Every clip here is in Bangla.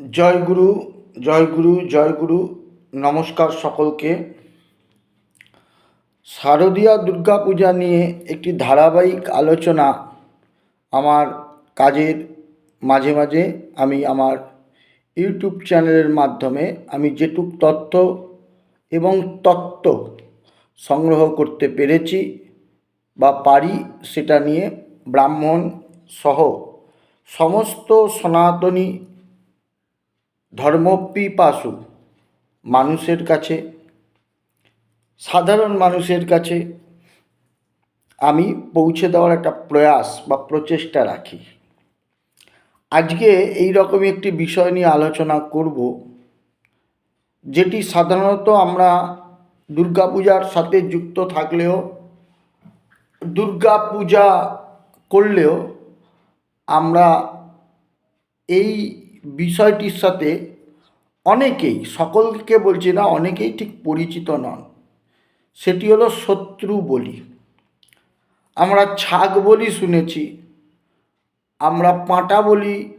জয় গুরু জয় গুরু জয় গুরু, নমস্কার সকলকে। শারদীয়া দুর্গা পূজা নিয়ে একটি ধারাবাহিক আলোচনা আমার কাজের মাঝে মাঝে আমি আমার ইউটিউব চ্যানেলের মাধ্যমে আমি যেটুক তথ্য এবং তত্ত্ব সংগ্রহ করতে পেরেছি বা পারি সেটা নিয়ে ব্রাহ্মণ সহ সমস্ত সনাতনী ধর্মপিপাসু মানুষের কাছে, সাধারণ মানুষের কাছে আমি পৌঁছে দেওয়ার একটা প্রয়াস বা প্রচেষ্টা রাখি। আজকে এই রকমই একটি বিষয় নিয়ে আলোচনা করব, যেটি সাধারণত আমরা দুর্গাপূজার সাথে যুক্ত থাকলেও দুর্গা পূজা করলেও আমরা এই বিষয়টির সাথে অনেকেই, সকলকে বলছি না, অনেকেই ঠিক পরিচিত নন। সেটি হলো শত্রু বলি। আমরা ছাগ বলি শুনেছি, আমরা পাঁটা বলি,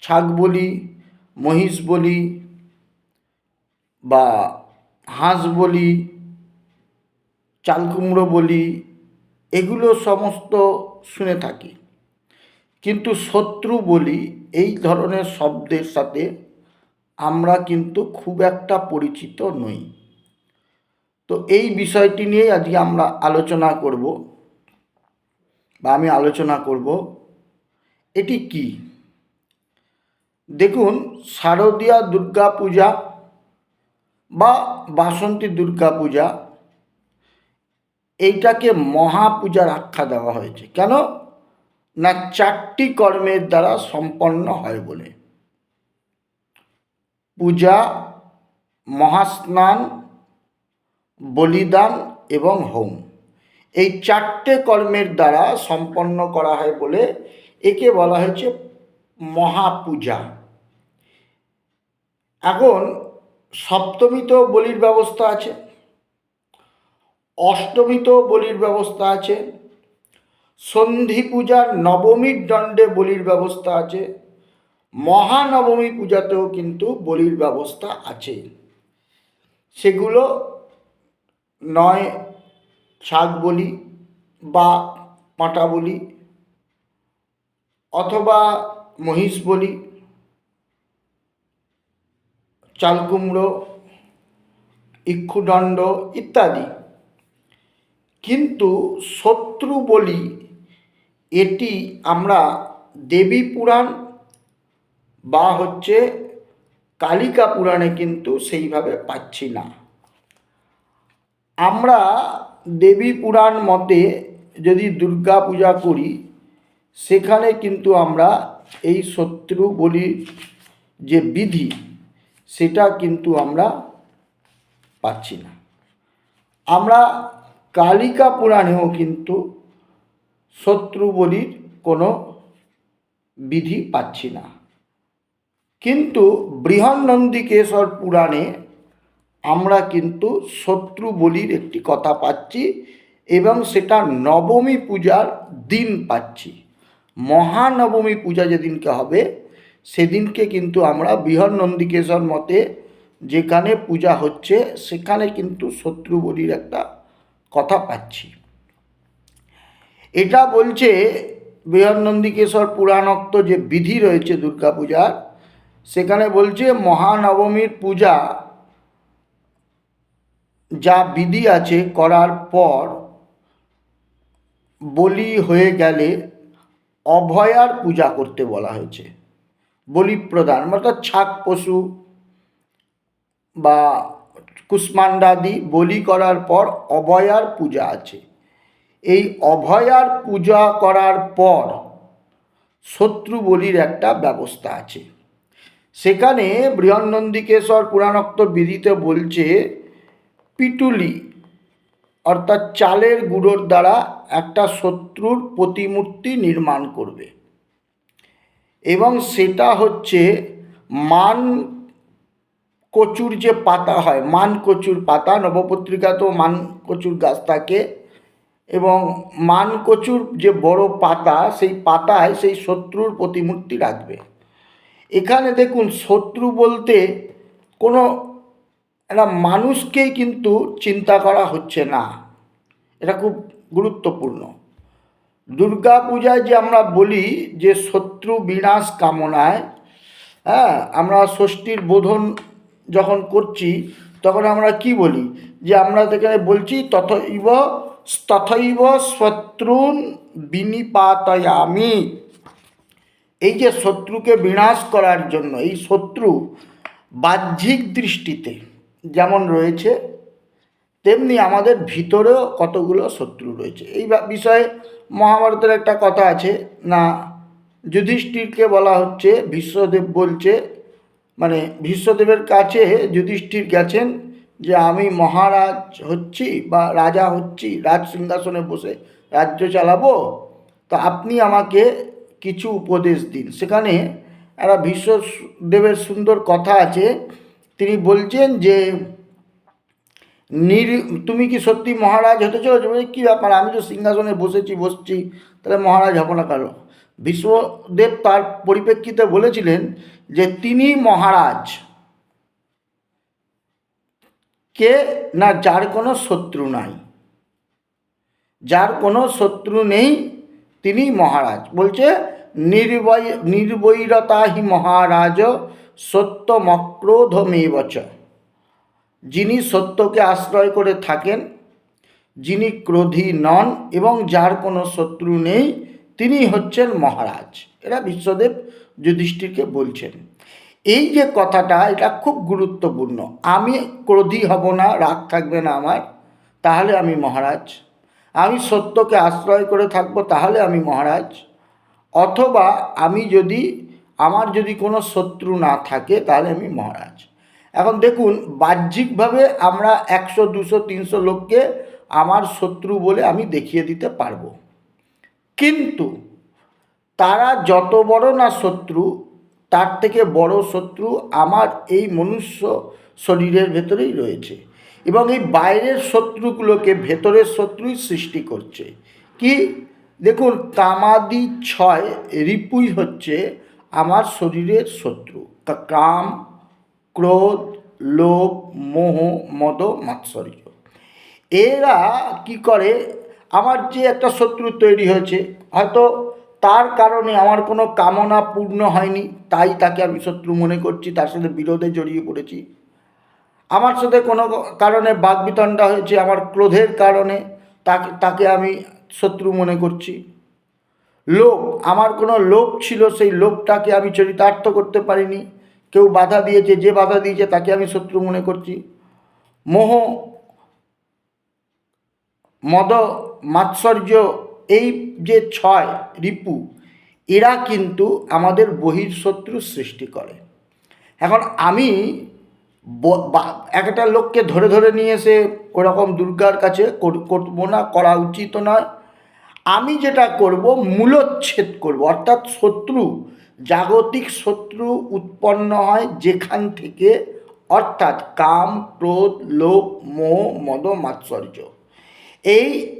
ছাগ বলি, মহিষ বলি, বা হাঁস বলি চালকুমড়ো বলি, এগুলো সমস্ত শুনে থাকি। কিন্তু শত্রু বলি এই ধরনের শব্দের সাথে আমরা কিন্তু খুব একটা পরিচিত নই। তো এই বিষয়টি নিয়ে আজকে আমরা আলোচনা করব বা আমি আলোচনা করব, এটি কি? দেখুন, শারদীয়া দুর্গা পূজা বা বাসন্তী দুর্গা পূজা, এইটাকে মহাপূজার আখ্যা দেওয়া হয়েছে। কেন? না চারটি কর্মের দ্বারা সম্পন্ন হয় বলে। পূজা, মহাস্নান, বলিদান এবং হোম এই চারটে কর্মের দ্বারা সম্পন্ন করা হয় বলে একে বলা হয়েছে মহাপূজা। এখন সপ্তমীতেও বলির ব্যবস্থা আছে, অষ্টমীতেও বলির ব্যবস্থা আছে সন্ধি পূজার নবমীর দণ্ডে বলির ব্যবস্থা আছে। মহানবমী পূজাতেও কিন্তু বলির ব্যবস্থা আছে। সেগুলো নয় শাক বলি বা পাঁটা বলি অথবা মহিষ বলি, চালকুমড়ো, ইক্ষুদণ্ড ইত্যাদি। কিন্তু শত্রু বলি এটি আমরা দেবী পুরাণ বা হচ্ছে কালিকা পুরাণে কিন্তু সেইভাবে পাচ্ছি না। আমরা দেবী পুরাণ মতে যদি দুর্গা পূজা করি, সেখানে কিন্তু আমরা এই শত্রু বলির যে বিধি, সেটা কিন্তু আমরা পাচ্ছি না। আমরা কালিকা পুরাণেও কিন্তু শত্রু বলির কোনো বিধি পাচ্ছি না। কিন্তু বৃহন্নন্দিকেশ্বর পুরাণে আমরা কিন্তু শত্রু বলির একটি কথা পাচ্ছি এবং সেটা নবমী পূজার দিন পাচ্ছি। মহানবমী পূজা যেদিনকে হবে, সেদিনকে কিন্তু আমরা বৃহন্নন্দিকেশ্বর মতে যেখানে পূজা হচ্ছে, সেখানে কিন্তু শত্রু বলির একটা কথা পাচ্ছি। এটা বলছে বৃহন্নন্দিকেশ্বর পুরাণোক্ত যে বিধি রয়েছে দুর্গা পূজার সেখানে বলছে মহানবমীর পূজা যা বিধি আছে করার পর বলি হয়ে গেলে অভয়ার পূজা করতে বলা হয়েছে। বলি প্রদান, অর্থাৎ ছাক পশু বা কুষ্মাণ্ডাদি বলি করার পর অভয়ার পূজা আছে। এই অভয়ার পূজা করার পর শত্রু বলির একটা ব্যবস্থা আছে। সেখানে বৃহন্নন্দিকেশ্বর পুরাণোক্ত বিধিতে বলছে, পিটুলি অর্থাৎ চালের গুঁড়োর দ্বারা একটা শত্রুর প্রতিমূর্তি নির্মাণ করবে। এবং সেটা হচ্ছে মান কচুর যে পাতা হয়, মান কচুর পাতা, নবপত্রিকাতেও মান কচুর গাছ থাকে এবং মানকচুর যে বড় পাতা, সেই পাতায় সেই শত্রুর প্রতিমূর্তি রাখবে। এখানে দেখুন, শত্রু বলতে কোনো, একটা মানুষকেই কিন্তু চিন্তা করা হচ্ছে না। এটা খুব গুরুত্বপূর্ণ। দুর্গা পূজায় যে আমরা বলি যে শত্রু বিনাশ কামনায় হ্যাঁ আমরা ষষ্ঠীর বোধন যখন করছি, তখন আমরা কি বলি? যে আমরা এখানে বলছি, তথৈব তথৈব শত্রুন বিনিপাতয়ামি। এই যে শত্রুকে বিনাশ করার জন্য, এই শত্রু বাহ্যিক দৃষ্টিতে যেমন রয়েছে, তেমনি আমাদের ভিতরেও কতগুলো শত্রু রয়েছে। এই বিষয়ে মহাভারতের একটা কথা আছে, না, যুধিষ্ঠিরকে বলা হচ্ছে, বিশ্বদেব বলছে মানে ভীষ্মদেবের কাছে যুধিষ্ঠির গেছেন যে আমি মহারাজ হচ্ছি বা রাজা হচ্ছি, রাজ সিংহাসনে বসে রাজ্য চালাবো, তো আপনি আমাকে কিছু উপদেশ দিন। সেখানে একটা ভীষ্মদেবের সুন্দর কথা আছে। তিনি বলছেন যে, নির, তুমি কি সত্যি মহারাজ হতে চলেছো? কী ব্যাপার? আমি তো সিংহাসনে বসেছি, বসছি। তাহলে মহারাজ হব না কেন? বিশ্বদেব তার পরিপ্রেক্ষিতে বলেছিলেন যে, তিনি মহারাজ। কে? না, যার কোনো শত্রু নাই। যার কোনো শত্রু নেই, তিনি মহারাজ। বলছে নির্বয় নির্বৈরতা হি মহারাজ, সত্যমক্রোধমেবচ। যিনি সত্যকে আশ্রয় করে থাকেন, যিনি ক্রোধী নন এবং যার কোনো শত্রু নেই, তিনি হচ্ছেন মহারাজ। এরা বিশ্বদেব যুধিষ্ঠিরকে বলছেন। এই যে কথাটা, এটা খুব গুরুত্বপূর্ণ। আমি ক্রোধী হব না, রাগ থাকবে না আমার, তাহলে আমি মহারাজ। আমি সত্যকে আশ্রয় করে থাকব, তাহলে আমি মহারাজ। অথবা আমি যদি, আমার যদি কোনো শত্রু না থাকে, তাহলে আমি মহারাজ। এখন দেখুন, বাহ্যিকভাবে আমরা একশো, দুশো, তিনশো লোককে আমার শত্রু বলে আমি দেখিয়ে দিতে পারব। কিন্তু তারা যত বড় না শত্রু তার থেকে বড় শত্রু আমার এই মনুষ্য শরীরের ভেতরেই রয়েছে এবং এই বাইরের শত্রুগুলোকে ভেতরের শত্রুই সৃষ্টি করছে। কি? দেখুন, কামাদি ছয় রিপুই হচ্ছে আমার শরীরের শত্রু। কাম, ক্রোধ, লোভ, মোহ, মদ, মাৎসর্য। এরা কি করে? আমার যে একটা শত্রু তৈরি হয়েছে, হয়তো তার কারণে আমার কোনো কামনা পূর্ণ হয়নি, তাই তাকে আমি শত্রু মনে করছি, তার সাথে বিরোধে জড়িয়ে পড়েছি। আমার সাথে কোনো কারণে বাগবিতণ্ডা হয়েছে, আমার ক্রোধের কারণে তাকে তাকে আমি শত্রু মনে করছি। লোভ, আমার কোনো লোভ ছিল, সেই লোভটাকে আমি চরিতার্থ করতে পারিনি। কেউ বাধা দিয়েছে, যে বাধা দিয়েছে, তাকে আমি শত্রু মনে করছি। মোহ, মদ, মাৎসর্য এই যে ছয় রিপু, এরা কিন্তু আমাদের বহির্শত্রু সৃষ্টি করে। এখন আমি একটা লোককে ধরে ধরে নিয়ে এসে ওরকম দুর্গার কাছে কর- করব না, করা উচিত নয়। আমি যেটা করব, মূলচ্ছেদ করব, অর্থাৎ শত্রু, জাগতিক শত্রু উৎপন্ন হয় যেখান থেকে, অর্থাৎ কাম, ক্রোধ, লোভ, মোহ, মদ, মাৎসর্য। এই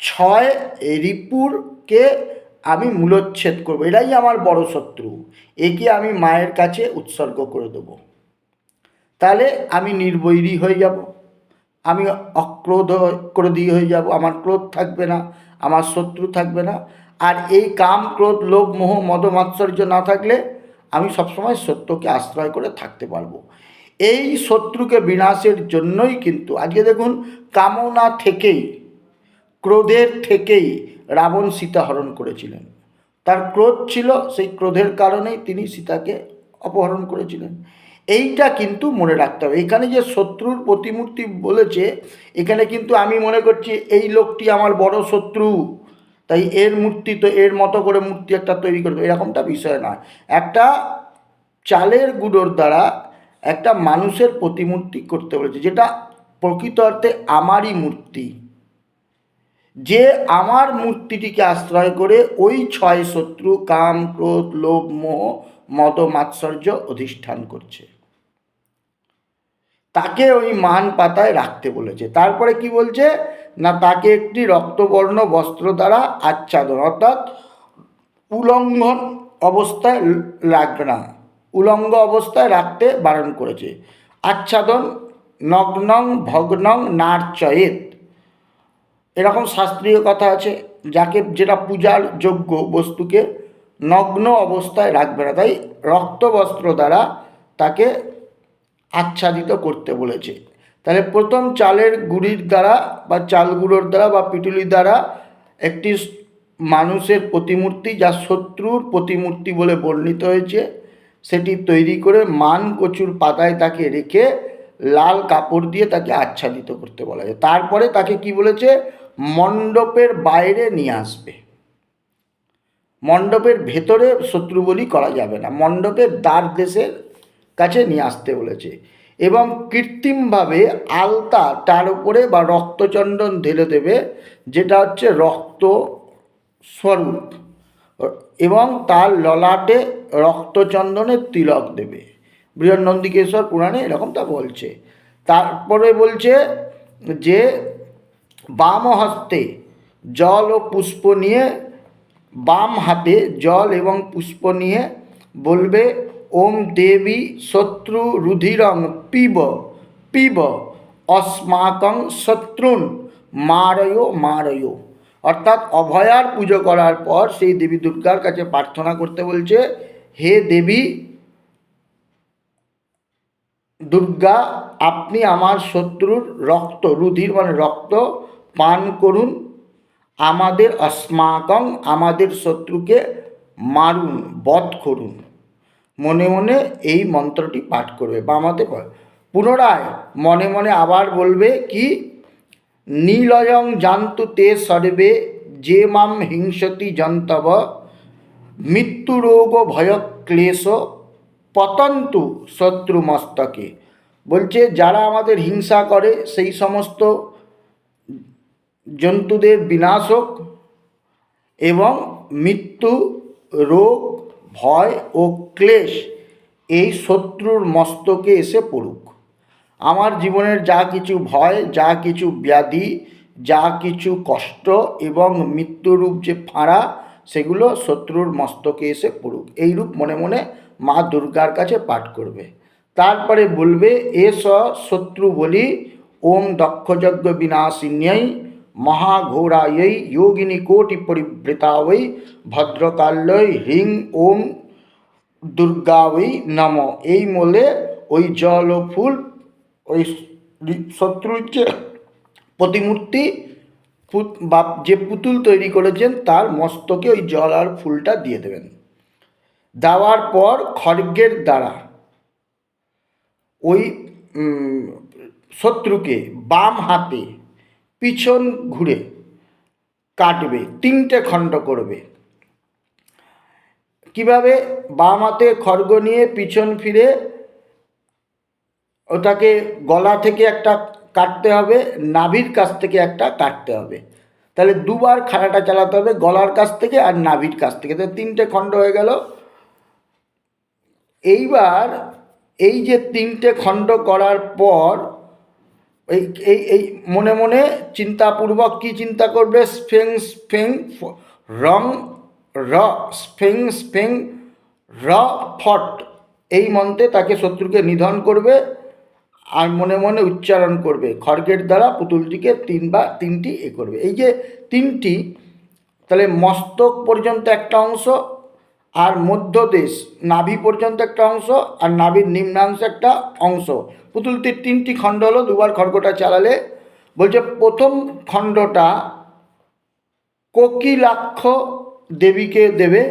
ছয় রিপুরকে আমি মূলচ্ছেদ করব। এটাই আমার বড় শত্রু। একে আমি মায়ের কাছে উৎসর্গ করে দেবো। তাহলে আমি নির্বৈরী হয়ে যাব। আমি অক্রোধ ক্রোধী হয়ে যাব। আমার ক্রোধ থাকবে না। আমার শত্রু থাকবে না। আর এই কাম, ক্রোধ, লোভ, মোহ, মদ, মাৎসর্য না থাকলে আমি সবসময় সত্যকে আশ্রয় করে থাকতে পারব। এই শত্রুকে বিনাশের জন্যই কিন্তু, আজকে দেখুন, কামনা থেকেই ক্রোধের থেকেই রাবণ সীতা হরণ করেছিলেন। তার ক্রোধ ছিল, সেই ক্রোধের কারণেই তিনি সীতাকে অপহরণ করেছিলেন। এইটা কিন্তু মনে রাখতে হবে। এখানে যে শত্রুর প্রতিমূর্তি বলেছে, এখানে কিন্তু আমি মনে করছি এই লোকটি আমার বড় শত্রু। তাই এর মূর্তি তো, এর মতো করে মূর্তি একটা তৈরি করবে, এরকমটা বিষয় নয়। একটা চালের গুঁড়োর দ্বারা একটা মানুষের প্রতিমূর্তি করতে বলেছে, যেটা প্রকৃত অর্থে আমারই মূর্তি। যে আমার মূর্তিটিকে আশ্রয় করে ওই ছয় শত্রু কাম, ক্রোধ, লোভ, মোহ, মদ, মাৎসর্য অধিষ্ঠান করছে। তাকে ওই মান পাতায় রাখতে বলেছে। তারপরে কি বলছে? না, তাকে একটি রক্তবর্ণ বস্ত্র দ্বারা আচ্ছাদন, অর্থাৎ উলঙ্ঘন অবস্থায় রাখবে না উলঙ্গ অবস্থায় রাখতে বারণ করেছে। আচ্ছাদন, নগ্নং, ভগ্নং, নার্চয়েত। এরকম শাস্ত্রীয় কথা আছে, যাকে যেটা পূজার যোগ্য বস্তুকে নগ্ন অবস্থায় রাখবে না। তাই রক্ত বস্ত্র দ্বারা তাকে আচ্ছাদিত করতে বলেছে। তাহলে প্রথম চালের গুঁড়ির দ্বারা বা চাল গুঁড়োর দ্বারা বা পিটুলির দ্বারা একটি মানুষের প্রতিমূর্তি যা শত্রুর প্রতিমূর্তি বলে বর্ণিত হয়েছে, সেটি তৈরি করে মান কচুর পাতায় তাকে রেখে লাল কাপড় দিয়ে তাকে আচ্ছাদিত করতে বলা যায়। তারপরে তাকে কি বলেছে? মণ্ডপের বাইরে নিয়ে আসবে। মণ্ডপের ভেতরে শত্রু বলি করা যাবে না। মণ্ডপের দ্বার দেশের কাছে নিয়ে আসতে বলেছে এবং কৃত্রিমভাবে আলতা তার উপরে বা রক্তচন্দন ঢেলে দেবে, যেটা হচ্ছে রক্ত স্বরূপ। এবং তার ললাটে রক্তচন্দনের তিলক দেবে। বৃহন্নন্দিকেশ্বর পুরাণে এরকম তা বলছে। তারপরে বলছে যে বাম হস্তে জল ও পুষ্প নিয়ে বাম হাতে জল এবং পুষ্প নিয়ে বলবে, ওম দেবী শত্রু রুধিরং পিব পিব, অস্মাকং শত্রুন, মারয় মারয়। অর্থাৎ অভয়ার পুজো করার পর সেই দেবী দুর্গার কাছে প্রার্থনা করতে বলছে, হে দেবী দুর্গা, আপনি আমার শত্রুর রক্ত, রুধির মানে রক্ত পান করুন, আমাদের অস্মাকং, আমাদের শত্রুকে মারুন, বধ করুন। মনে মনে এই মন্ত্রটি পাঠ করবে। বামাতে পুনরায় মনে মনে আবার বলবে কি, নীলয়ং জান্তু তে সর্বে যে মাম হিংসতি জন্তব মৃত্যুরোগ ভয়ক্লেশ, পতন্তু শত্রু মস্তকে। বলছে, যারা আমাদের হিংসা করে, সেই সমস্ত জন্তুদের বিনাশ হোক এবং মৃত্যু, রোগ, ভয় ও ক্লেশ এই শত্রুর মস্তকে এসে পড়ুক। আমার জীবনের যা কিছু ভয়, যা কিছু ব্যাধি, যা কিছু কষ্ট এবং মৃত্যুরূপ যে ফাঁড়া, সেগুলো শত্রুর মস্তকে এসে পড়ুক। এইরূপ মনে মনে মা দুর্গার কাছে পাঠ করবে। তারপরে বলবে এস শত্রু বলি, ওম দক্ষযজ্ঞ বিনাশিন্যই মহাঘোরায়ই যোগিনী কোটি পরিবৃতাবৈ ভদ্রকাল্যই হ্রিং ওম দুর্গাবৈ নম। এই বলে ওই জল ও ফুল ওই শত্রুর যে প্রতিমূর্তি বা যে পুতুল তৈরি করেছেন, তার মস্তকে ওই জল আর ফুলটা দিয়ে দেবেন। দেওয়ার পর খড়গের দ্বারা ওই শত্রুকে বাম হাতে পিছন ঘুরে কাটবে, তিনটে খণ্ড করবে। কীভাবে? বাম হাতে খড়গ নিয়ে পিছন ফিরে ওটাকে গলা থেকে একটা কাটতে হবে, নাভির কাছ থেকে একটা কাটতে হবে। তাহলে দুবার খাড়াটা চালাতে হবে গলার কাছ থেকে আর নাভির কাছ থেকে। তাহলে তিনটে খণ্ড হয়ে গেল। এইবার এই যে তিনটে খণ্ড করার পর এই এই এই মনে মনে চিন্তাপূর্বক কি চিন্তা করবে? স্ফেং স্ফেং রং, র, স্ফেং স্ফেং, র, ফট। এই মন্ত্রে তাকে শত্রুকে নিধন করবে আর মনে মনে উচ্চারণ করবে। খড়গের দ্বারা পুতুলটিকে তিন বা তিনটি এ করবে। এই যে তিনটি, তাহলে মস্তক পর্যন্ত একটা অংশ আর মধ্যদেশ, নাভি পর্যন্ত একটা অংশ আর নাভির নিম্নাংশ একটা অংশ। পুতুলটির তিনটি খণ্ড হলো, দুবার খড়গটা চালালে। বলছে, প্রথম খণ্ডটা কোকিলাক্ষ দেবীকে দেবে,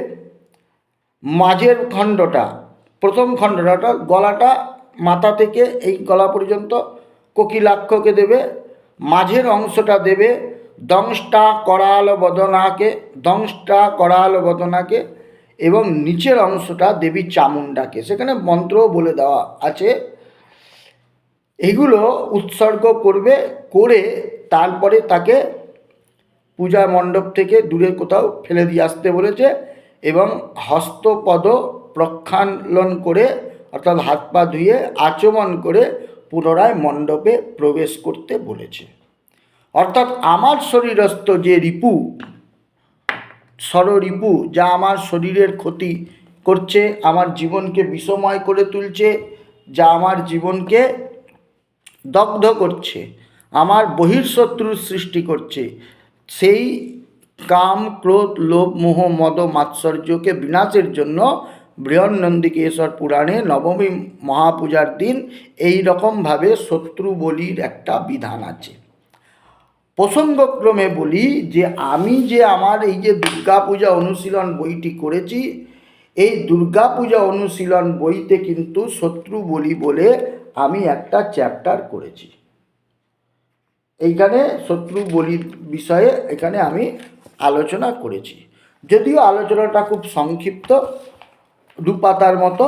মাঝের খণ্ডটা, প্রথম খণ্ডটা গলাটা মাথা থেকে এই গলা পর্যন্ত কোকিলাক্ষকে দেবে, মাঝের অংশটা দেবে দংষ্টা করাল বদনাকে, দংষ্টা করাল বদনাকে এবং নিচের অংশটা দেবী চামুণ্ডাকে। সেখানে মন্ত্রও বলে দেওয়া আছে। এগুলো উৎসর্গ করবে, করে তারপরে তাকে পূজা মণ্ডপ থেকে দূরে কোথাও ফেলে দিয়ে আসতে বলেছে এবং হস্তপদ প্রক্ষালন করে, অর্থাৎ হাত পা ধুয়ে আচমন করে পুনরায় মণ্ডপে প্রবেশ করতে বলেছে। অর্থাৎ আমার শরীরস্থ যে রিপু ষড়রিপু যা আমার শরীরের ক্ষতি করছে, আমার জীবনকে বিষময় করে তুলছে, যা আমার জীবনকে দগ্ধ করছে, আমার বহির্শত্রুর সৃষ্টি করছে। সেই কাম, ক্রোধ, লোভ, মোহ, মদ, মাৎসর্যকে বিনাশের জন্য বৃহন্নন্দিকেশ্বর পুরাণে নবমী মহাপূজার দিন এই রকমভাবে শত্রু বলির একটা বিধান আছে। প্রসঙ্গক্রমে বলি যে আমি যে আমার এই যে দুর্গা পূজা অনুশীলন বইটি করেছি, এই দুর্গা পূজা অনুশীলন বইতে কিন্তু শত্রু বলি বলে আমি একটা চ্যাপ্টার করেছি। এইখানে শত্রু বলির বিষয়ে এখানে আমি আলোচনা করেছি। যদিও আলোচনাটা খুব সংক্ষিপ্ত, দুপাতার মতো।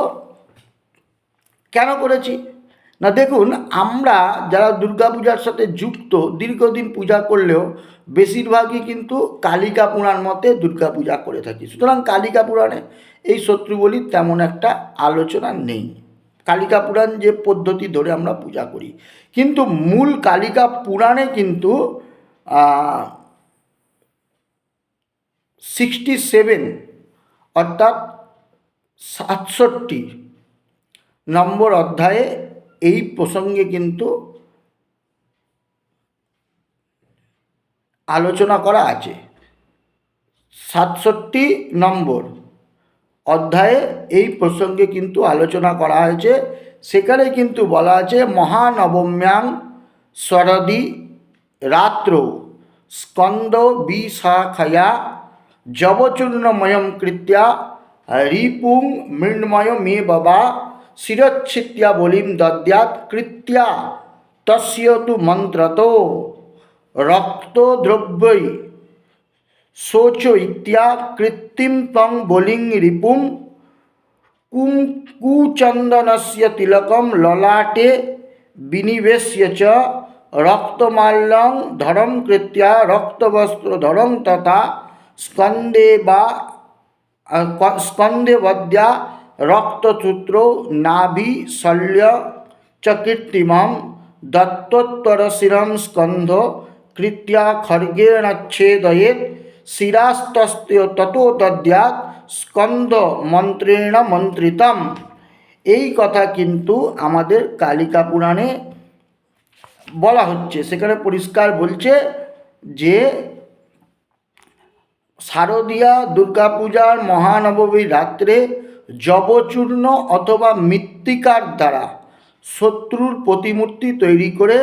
কেন করেছি? না, দেখুন, আমরা যারা দুর্গাপূজার সাথে যুক্ত, দীর্ঘদিন পূজা করলেও বেশিরভাগই কিন্তু কালিকা পুরাণ মতে দুর্গাপূজা করে থাকি। সুতরাং কালিকা পুরাণে এই শত্রু বলি তেমন একটা আলোচনা নেই। কালিকা পুরাণ যে পদ্ধতি ধরে আমরা পূজা করি। কিন্তু মূল কালিকা পুরাণে কিন্তু সিক্সটি সেভেন অর্থাৎ সাতষট্টি নম্বর অধ্যায়ে এই প্রসঙ্গে কিন্তু আলোচনা করা আছে। সাতষট্টি নম্বর অধ্যায়ে এই প্রসঙ্গে কিন্তু আলোচনা করা হয়েছে। সেখানে কিন্তু বলা আছে, মহানবম্যাং শরদি রাত্র স্কন্দ বিশাখয়া জবচূর্ণময়ম কৃত্যা রিপুং মৃন্ময় মে বাবা শিরচ্ছিত্যা বলিম দদ্যাৎ কৃত্যা তস্য তু মন্ত্রতো রক্তদ্রব্যৈ শোচ ইত্যা কৃত্রিম তং বলিং রিপুম কুম কুচন্দনস্য তিলকম ললাটে বিনিবেশ্য চ। রক্তমাল্যং ধরম কৃত্যা রক্তবস্ত্রধরং তথা স্কন্দে বা, স্কন্দে বদ্যা রক্তসূত্র নাভি শল্য দত্তোত্তরশিরম স্কন্ধ কৃত্যা খর্গেণচ্ছেদয়েত শিরাস্তস্ত্য ততো স্কন্দ মন্ত্রেণ মন্ত্রিতম। এই কথা কিন্তু আমাদের কালিকা পুরাণে বলা হচ্ছে। সেখানে পরিষ্কার বলছে যে শারদীয়া দুর্গাপূজার মহানবমী রাত্রে যবচূর্ণ অথবা মৃত্তিকার দ্বারা শত্রুর প্রতিমূর্তি তৈরি করে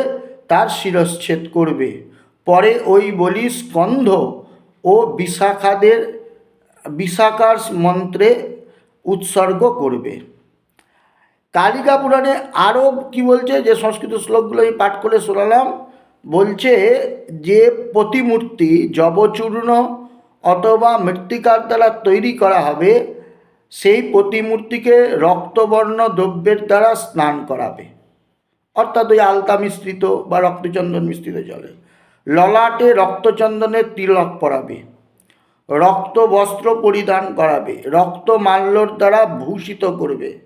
তার শিরচ্ছেদ করবে। পরে ওই বলি স্কন্ধ ও বিশাখাদের, বিশাখার মন্ত্রে উৎসর্গ করবে। কালিকা পুরাণে আরও কী বলছে? যে সংস্কৃত শ্লোকগুলো আমি পাঠ করে শোনালাম। বলছে যে প্রতিমূর্তি যবচূর্ণ অথবা মৃত্তিকার দ্বারা তৈরি করা হবে, সেই প্রতিমূর্তিকে রক্তবর্ণ দ্রব্যের দ্বারা স্নান করাবে। অর্থাৎ ওই আলতা মিশ্রিত বা রক্তচন্দন মিশ্রিত জলে। ললাটে রক্তচন্দনের তিলক পরাবে। রক্ত বস্ত্র পরিধান করাবে। রক্ত মাল্যর দ্বারা ভূষিত করবে।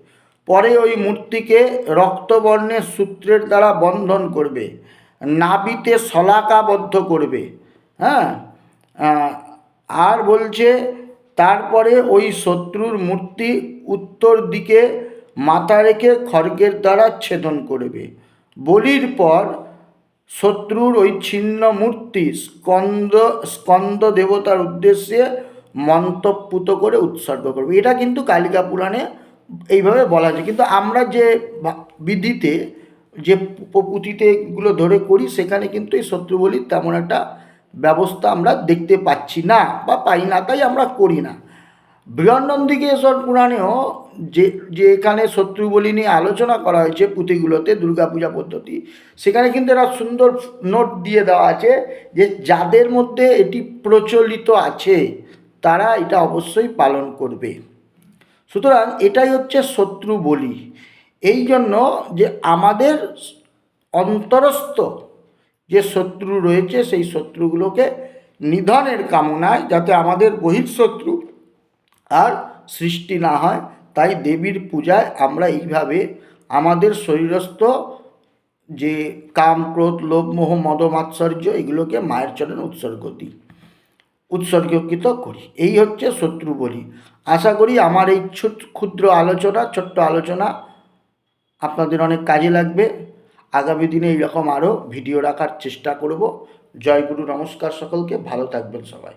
পরে ওই মূর্তিকে রক্তবর্ণের সূত্রের দ্বারা বন্ধন করবে। নাবিতে শলাকাবদ্ধ করবে। হ্যাঁ? আর বলছে, তারপরে ওই শত্রুর মূর্তি উত্তর দিকে মাথা রেখে খড়গের দ্বারা ছেদন করবে। বলির পর শত্রুর ওই ছিন্ন মূর্তি স্কন্দ স্কন্দ দেবতার উদ্দেশ্যে মন্তপুত করে উৎসর্গ করবে। এটা কিন্তু কালিকা পুরাণে এইভাবে বলা যায় কিন্তু আমরা যে বিধিতে, যে পুঁথিতে এগুলো ধরে করি, সেখানে কিন্তু এই শত্রু বলির তেমন একটা ব্যবস্থা আমরা দেখতে পাচ্ছি না বা পাই না, তাই আমরা করি না। বৃহন্নন্দিকেশ্বর পুরাণেও যে যে এখানে শত্রু বলি নিয়ে আলোচনা করা হয়েছে পুঁথিগুলোতে, দুর্গাপূজা পদ্ধতি, সেখানে কিন্তু একটা সুন্দর নোট দিয়ে দেওয়া আছে যে যাদের মধ্যে এটি প্রচলিত আছে, তারা এটা অবশ্যই পালন করবে। সুতরাং এটাই হচ্ছে শত্রু বলি। এই জন্য যে আমাদের অন্তরস্থ যে শত্রু রয়েছে, সেই শত্রুগুলোকে নিধনের কামনায় যাতে আমাদের বহিঃশত্রু আর সৃষ্টি না হয়, তাই দেবীর পূজায় আমরা এইভাবে আমাদের শরীরস্থ যে কাম, ক্রোধ, লোভ, মোহ, মদ, মাৎসর্য, এগুলোকে মায়ের চরণে উৎসর্গ দিই উৎসর্গকৃত করি। এই হচ্ছে শত্রু বলি। আশা করি আমার এই ক্ষুদ্র আলোচনা, ছোট্ট আলোচনা আপনাদের অনেক কাজে লাগবে। আগামী দিনে এইরকম আরও ভিডিও রাখার চেষ্টা করব। জয় গুরু, নমস্কার সকলকে, ভালো থাকবেন সবাই।